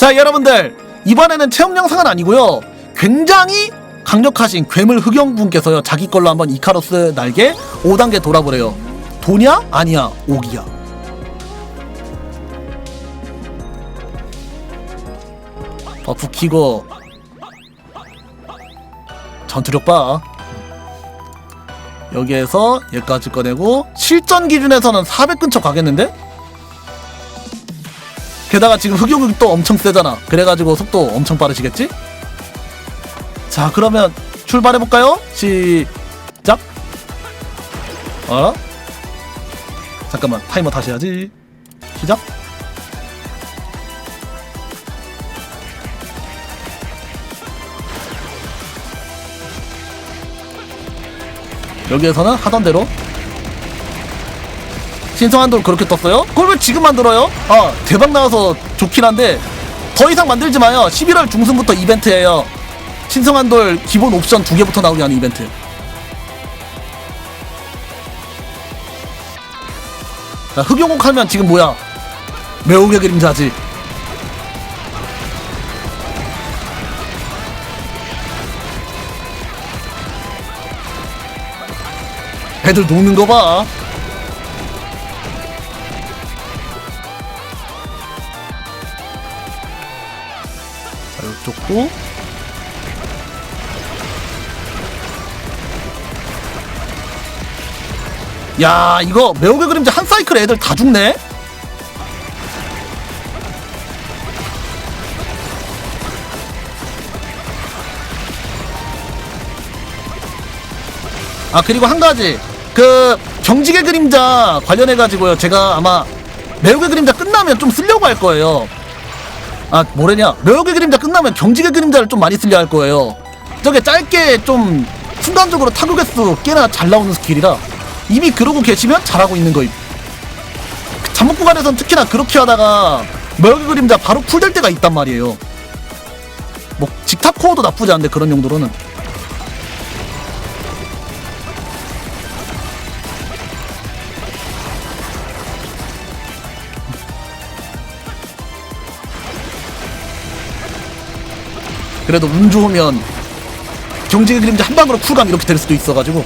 자 여러분들 이번에는 체험 영상은 아니고요. 굉장히 강력하신 괴물 흑영분께서요 자기 걸로 한번 이카로스 날개 5단계 돌아보래요. 도냐? 아니야 오기야. 버프 키고. 전투력 봐. 여기에서 얘까지 꺼내고 실전 기준에서는 400 근처 가겠는데? 게다가 지금 흑용은 또 엄청 세잖아 그래가지고 속도 엄청 빠르시겠지? 자 그러면 출발해볼까요? 시작 어? 잠깐만 타이머 다시 해야지 시작 여기에서는 하던 대로 신성한 돌 그렇게 떴어요? 왜 지금 만들어요? 아 대박 나와서 좋긴 한데 더 이상 만들지 마요 11월 중순부터 이벤트예요 신성한 돌 기본 옵션 두 개부터 나오게 하는 이벤트 자 흑용옥 하면 지금 뭐야 매우의 그림자지 애들 노는 거 봐. 자, 이쪽도. 야, 이거 매우의 그림자 한 사이클 애들 다 죽네? 아 그리고 한 가지 그 경직의 그림자 관련해 가지고요 제가 아마 매혹의 그림자 끝나면 좀 쓰려고 할 거예요 아 뭐래냐? 매혹의 그림자 끝나면 경직의 그림자를 좀 많이 쓰려 할 거예요. 저게 짧게 좀 순간적으로 타격 횟수 꽤나 잘 나오는 스킬이라 이미 그러고 계시면 잘하고 있는 거임. 그 잠복 구간에선 특히나 그렇게 하다가 매혹의 그림자 바로 풀 될 때가 있단 말이에요. 뭐 직탑 코어도 나쁘지 않은데 그런 용도로는 그래도 운 좋으면 경직의 그림자 한 방으로 쿨감 이렇게 될 수도 있어가지고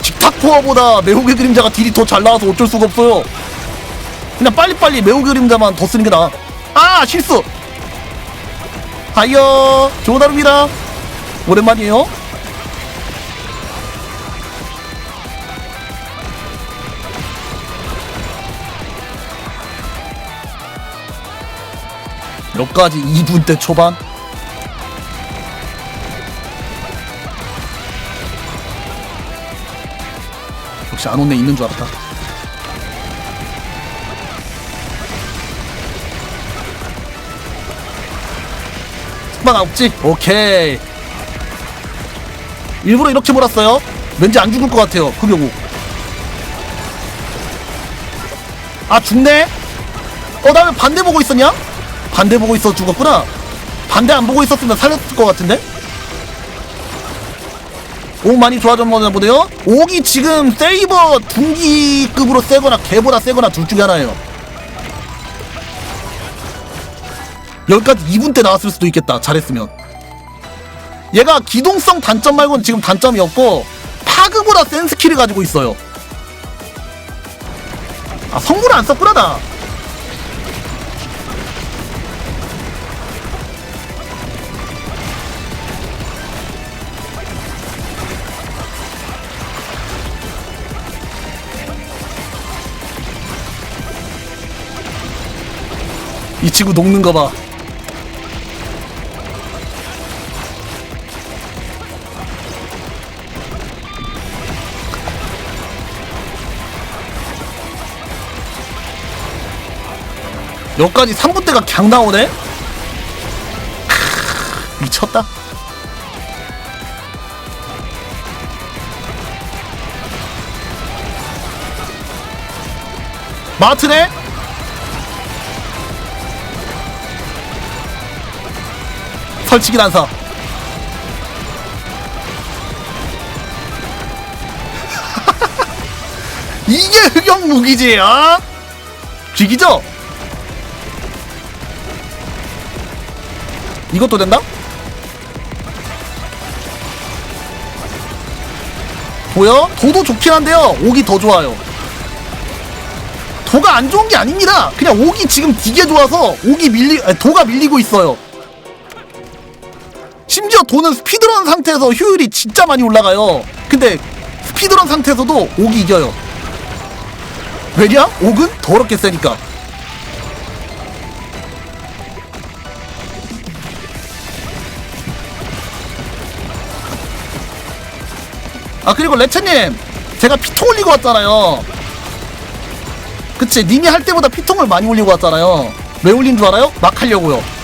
직타코어보다 매혹의 그림자가 딜이 더 잘 나와서 어쩔 수가 없어요. 그냥 빨리빨리 매혹의 그림자만 더 쓰는 게 나아. 아 실수! 하이어! 좋은 하루입니다. 오랜만이에요. 몇 가지 2분 대 초반 역시 안 온애 있는 줄 알았다. 한방 없지? 오케이. 일부러 이렇게 몰았어요. 왠지 안 죽을 것 같아요. 흑용우. 아 죽네? 어, 나 왜 반대 보고 있었냐? 반대 보고 있어 죽었구나. 반대 안 보고 있었으면 살렸을 것 같은데? 오 많이 좋아졌나 보네요. 옥이 지금 세이버 둥기급으로 세거나 개보다 세거나 둘 중에 하나예요. 여기까지 2분 때 나왔을 수도 있겠다 잘했으면. 얘가 기동성 단점 말고는 지금 단점이 없고 파그보다 센 스킬을 가지고 있어요. 아 성분을 안 썼구나 나 이 친구 녹는 거 봐. 여기까지 3분대가 강 나오네? 크으, 미쳤다. 마트네? 설치기 난사. 이게 흑영 무기지, 어? 죽이죠? 이것도 된다? 보여? 도도 좋긴 한데요. 옥이 더 좋아요. 도가 안 좋은 게 아닙니다. 그냥 옥이 지금 되게 좋아서 옥이 밀리, 도가 밀리고 있어요. 심지어 도는 스피드런 상태에서 효율이 진짜 많이 올라가요. 근데 스피드런 상태에서도 옥이 이겨요. 왜냐? 옥은 더럽게 세니까. 아 그리고 레체님 제가 피통 올리고 왔잖아요 그치 님이 할 때보다 피통을 많이 올리고 왔잖아요 왜 올린 줄 알아요? 막 하려고요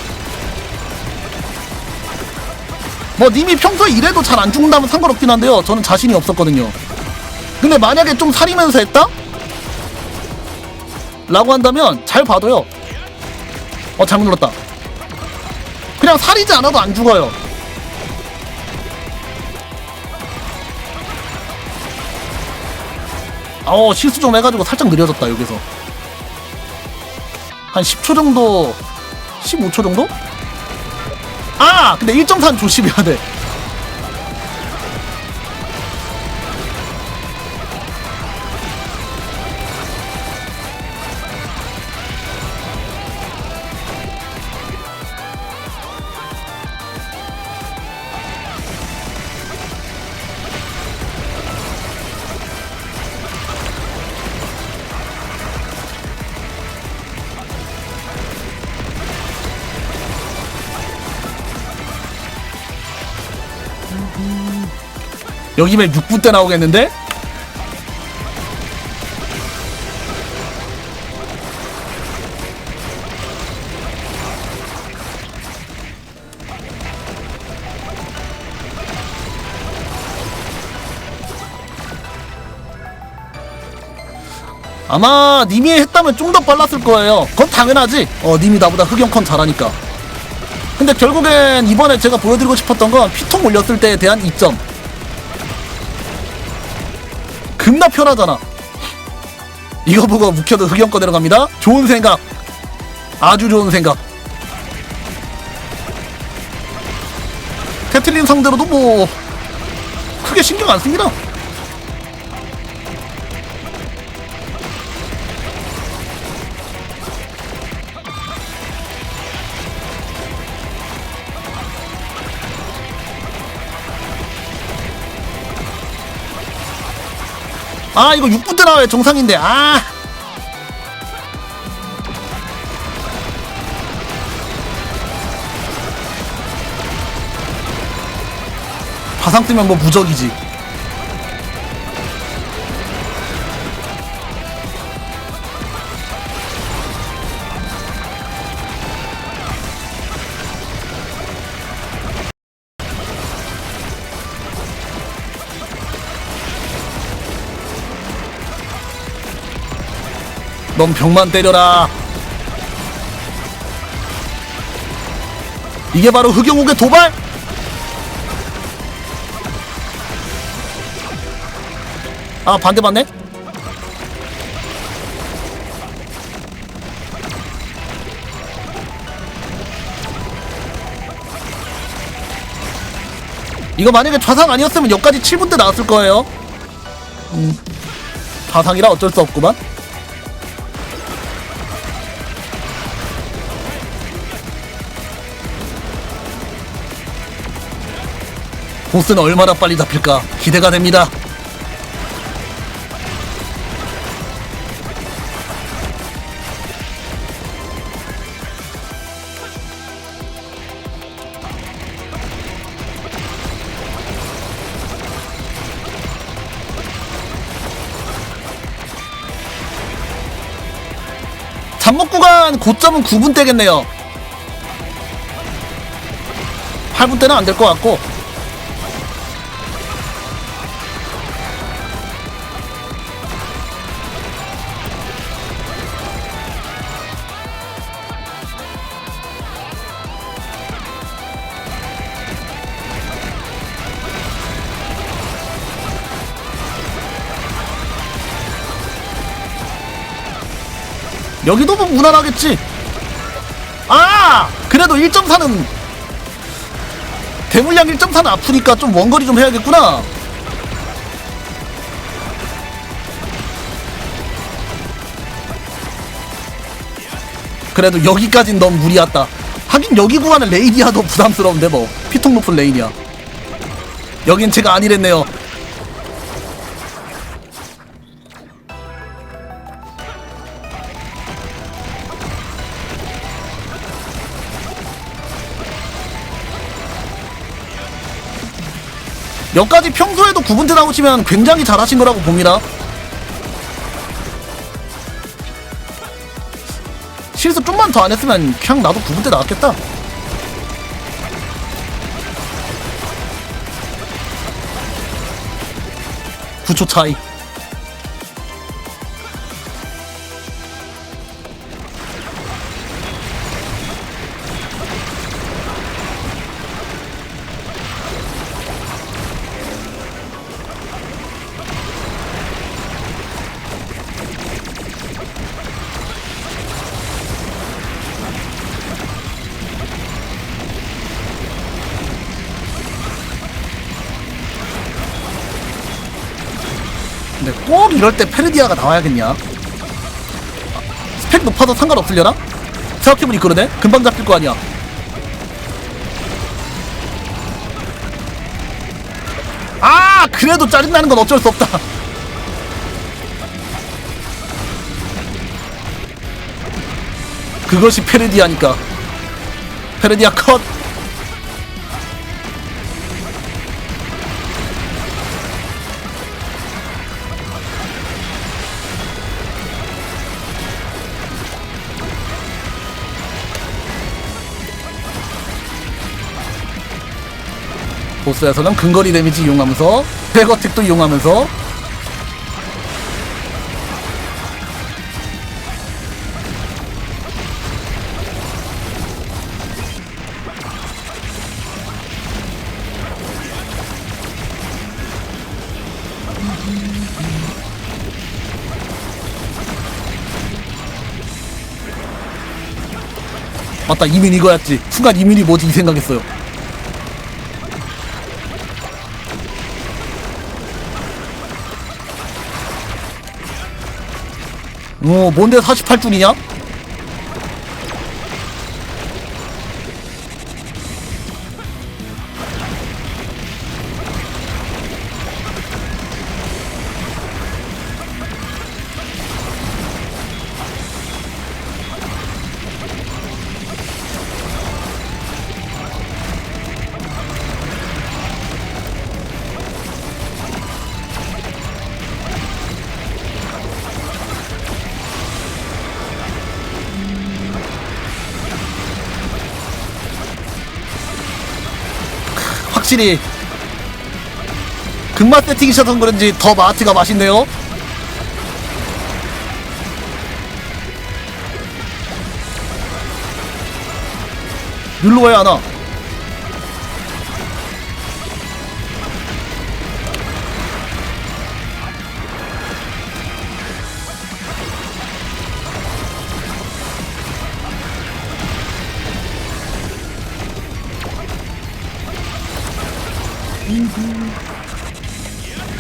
뭐 님이 평소에 이래도 잘 안 죽는다면 상관없긴 한데요. 저는 자신이 없었거든요. 근데 만약에 좀 살이면서 했다? 라고 한다면 잘 봐도요. 어 잘못 눌렀다. 그냥 살이지 않아도 안 죽어요. 어 실수 좀 해가지고 살짝 느려졌다 여기서. 한 10초 정도 15초 정도? 아 근데 1.4는 조심해야 돼 여기면 6분 때 나오겠는데? 아마 님이 했다면 좀 더 빨랐을 거예요. 그건 당연하지. 어, 님이 나보다 흑영컨 잘하니까. 근데 결국엔 이번에 제가 보여드리고 싶었던 건 피통 올렸을 때에 대한 이점. 겁나 편하잖아. 이거 보고 묵혀도 흑영권 내려갑니다. 좋은 생각. 아주 좋은 생각. 캐틀린 상대로도 뭐 크게 신경 안 씁니다. 아 이거 6분 때 나와야 정상인데. 아. 바상 뜨면 뭐 무적이지 넌 벽만 때려라 이게 바로 흑영욱의 도발? 아 반대 맞네? 이거 만약에 좌상 아니었으면 여기까지 7분 때 나왔을 거예요 음 좌상이라 어쩔 수 없구만 보스는 얼마나 빨리 잡힐까 기대가 됩니다. 잠복 구간 고점은 9분 대겠네요. 8분 대는 안 될 것 같고 여기도 뭐 무난하겠지. 아! 그래도 1.4는 대물량 1.4는 아프니까 좀 원거리 좀 해야겠구나. 그래도 여기까진 너무 무리였다. 하긴 여기 구간은 레이디야 더 부담스러운데 뭐 피통 높은 레인이야. 여긴 제가 아니랬네요. 여기까지 평소에도 구분대 나오시면 굉장히 잘하신 거라고 봅니다. 실수 좀만 더 안 했으면 그냥 나도 구분대 나왔겠다. 구초 차이. 이럴 때 페르디아가 나와야겠냐? 스펙 높아도 상관없으려나? 생각해보니 그러네? 금방 잡힐 거 아니야. 아! 그래도 짜증나는 건 어쩔 수 없다. 그것이 페르디아니까. 페르디아 컷! 보스에서는 근거리 데미지 이용하면서 백어택도 이용하면서. 맞다 이민 이거였지. 순간 이민이 뭐지 이 생각했어요 어, 뭔데 48줄이냐? 확실히 극맛 세팅이셔서 그런지 더 마트가 맛있네요. 왜안 와?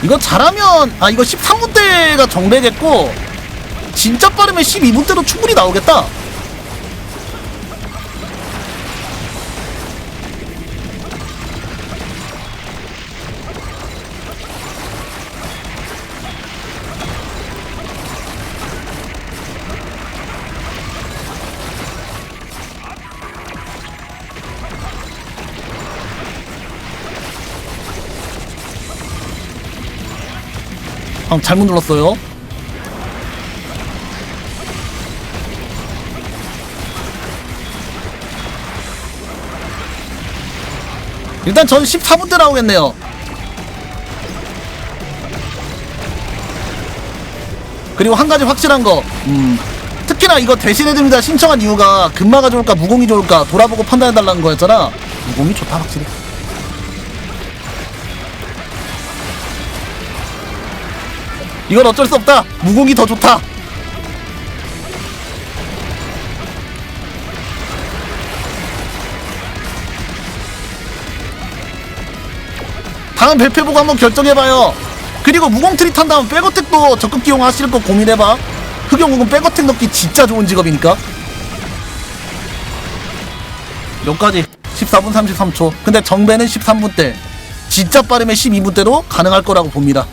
이거 잘하면 아 이거 13분 대가 정배겠고 진짜 빠르면 12분 대도 충분히 나오겠다. 아, 잘못 눌렀어요. 일단 전 14분대 나오겠네요. 그리고 한 가지 확실한 거, 음, 특히나 이거 대신해줍니다 신청한 이유가 금마가 좋을까 무공이 좋을까 돌아보고 판단해달라는 거였잖아. 무공이 좋다 확실히. 이건 어쩔 수 없다. 무공이 더 좋다. 다음 발표 보고 한번 결정해봐요. 그리고 무공트리 탄 다음 백어택도 적극 기용하실 거 고민해봐. 흑영국은 백어택 넣기 진짜 좋은 직업이니까. 여기까지 14분 33초. 근데 정배는 13분 대. 진짜 빠르면 12분 대로 가능할 거라고 봅니다.